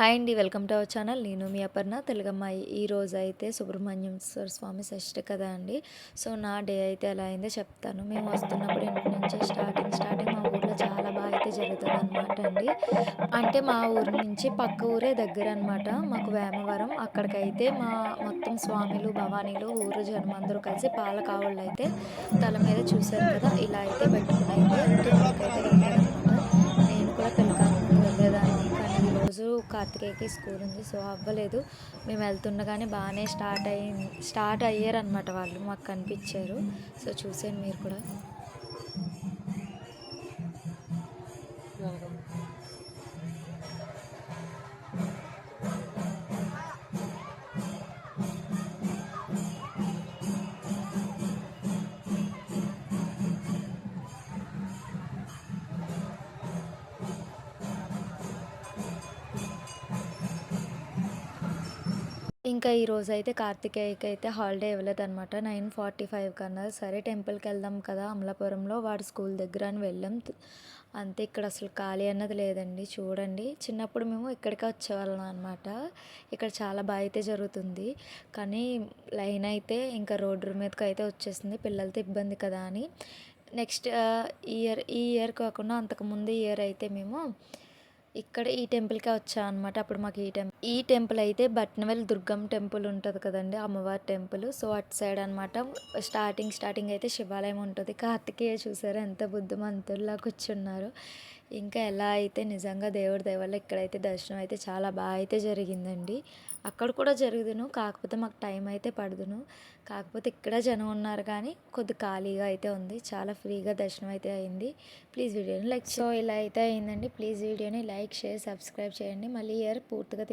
Hi అండి welcome to our channel. నేను మీ అపర్ణ తెలుగమ్మాయి ఈ రోజు అయితే సుబ్రహ్మణ్యం స్వామి షష్ఠి కదా అండి. సో నా డే అయితే ఎలా అయిందో చెప్తాను. మేము వస్తున్నప్పుడు ఇంటి నుంచి స్టార్టింగ్ స్టార్టింగ్ మా ఊర్లో చాలా బాగా అయితే జరుగుతుంది అనమాట అండి. అంటే మా ఊరు నుంచి పక్క ఊరే దగ్గర అనమాట మాకు వేమవరం. అక్కడికైతే మా మొత్తం స్వామిలు భవానీలు ఊరు జనం అందరూ కలిసి పాల కావుళ్ళు అయితే తల మీద చూశారు కదా. ఇలా అయితే పెట్టుకుని అయితే అయితే కార్తికేయకి స్కూల్ ఉంది. సో అవ్వలేదు. మేము వెళ్తుండగానే బాగానే స్టార్ట్ అయ్యి స్టార్ట్ అయ్యారనమాట వాళ్ళు. మాకు కనిపించారు. సో చూసాను మీరు కూడా. ఇంకా ఈ రోజు అయితే కార్తికేయకి అయితే హాలిడే ఇవ్వలేదు అనమాట నైన్ ఫార్టీ ఫైవ్ కన్నా సరే టెంపుల్కి వెళ్దాం కదా అమలాపురంలో వాడు స్కూల్ దగ్గర అని వెళ్ళాం. అంతే ఇక్కడ అసలు ఖాళీ అన్నది లేదండి. చూడండి. చిన్నప్పుడు మేము ఇక్కడికే వచ్చేవాళ్ళం అనమాట ఇక్కడ చాలా బాగా అయితే జరుగుతుంది. కానీ లైన్ అయితే ఇంకా రోడ్డు మీదకి అయితే వచ్చేసింది. పిల్లలతో ఇబ్బంది కదా అని. నెక్స్ట్ ఇయర్ ఈ ఇయర్ కాకుండా అంతకుముందు ఇయర్ అయితే మేము ఇక్కడ ఈ టెంపుల్కే వచ్చా అనమాట అప్పుడు మాకు ఈ టెంపుల్ ఈ టెంపుల్ అయితే బట్నవెల్ దుర్గం టెంపుల్ ఉంటుంది కదండి అమ్మవారి టెంపుల్. సో అటు సైడ్ అనమాట స్టార్టింగ్ స్టార్టింగ్ అయితే శివాలయం ఉంటుంది. కార్తికేయ చూసారు ఎంత బుద్ధిమంతుల్లా కూర్చున్నారు. ఇంకా ఎలా అయితే నిజంగా దేవుడి దయవల్ల ఇక్కడైతే దర్శనం అయితే చాలా బాగా అయితే జరిగిందండి. అక్కడ కూడా జరుగుదును కాకపోతే మాకు టైం అయితే పడదును. కాకపోతే ఇక్కడ జనం ఉన్నారు కానీ కొద్ది ఖాళీగా అయితే ఉంది. చాలా ఫ్రీగా దర్శనం అయితే అయింది. ప్లీజ్ వీడియోని లైక్ సో ఇలా అయితే అయిందండి. ప్లీజ్ వీడియోని లైక్ షేర్ సబ్స్క్రైబ్ చేయండి. మళ్ళీ ఇయర్ పూర్తిగా